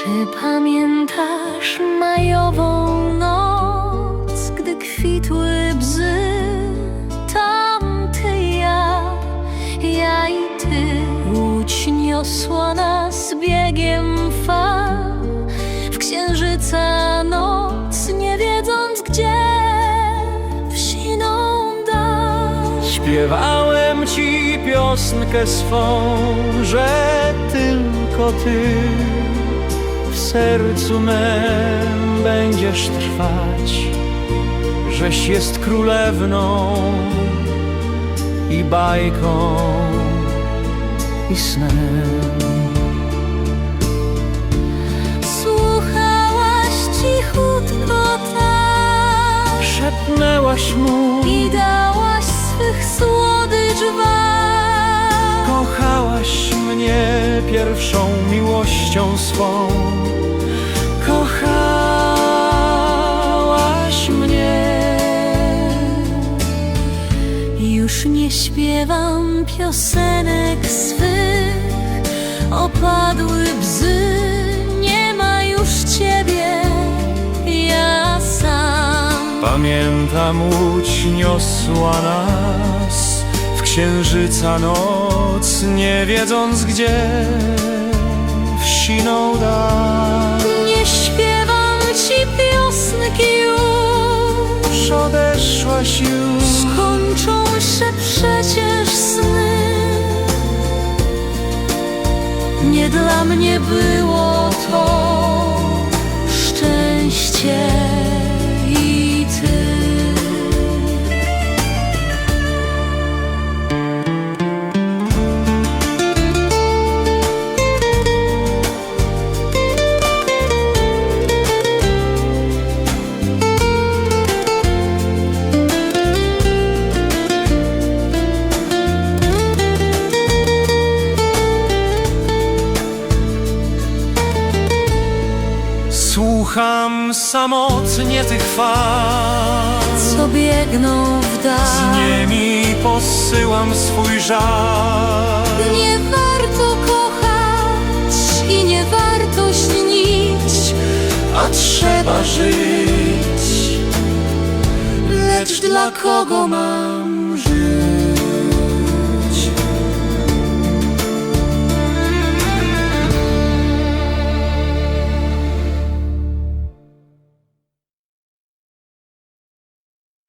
Czy pamiętasz majową noc, gdy kwitły bzy? Tam ty ja, ja i ty. Łódź niosła nas biegiem fal w księżyca noc, nie wiedząc gdzie w siną dal. Śpiewałem ci piosenkę swą, że tylko ty sercu mem będziesz trwać, żeś jest królewną i bajką i snem. Słuchałaś cichutko tak Szepnęłaś mu, i dałaś swych słodycz wam. Mnie pierwszą miłością swą. Kochałaś mnie. Już nie śpiewam piosenek swych, opadły bzy, nie ma już ciebie, ja sam. Pamiętam łódź niosła nas księżyca noc, nie wiedząc gdzie w siną dal. Nie śpiewam ci piosenki już, Odeszłaś już, skończą się przecież sny. Nie dla mnie było słucham samotnie tych fal. co biegną w Z dal. nimi posyłam swój żal. Nie warto kochać i nie warto śnić, a trzeba żyć. lecz dla kogo mam żyć?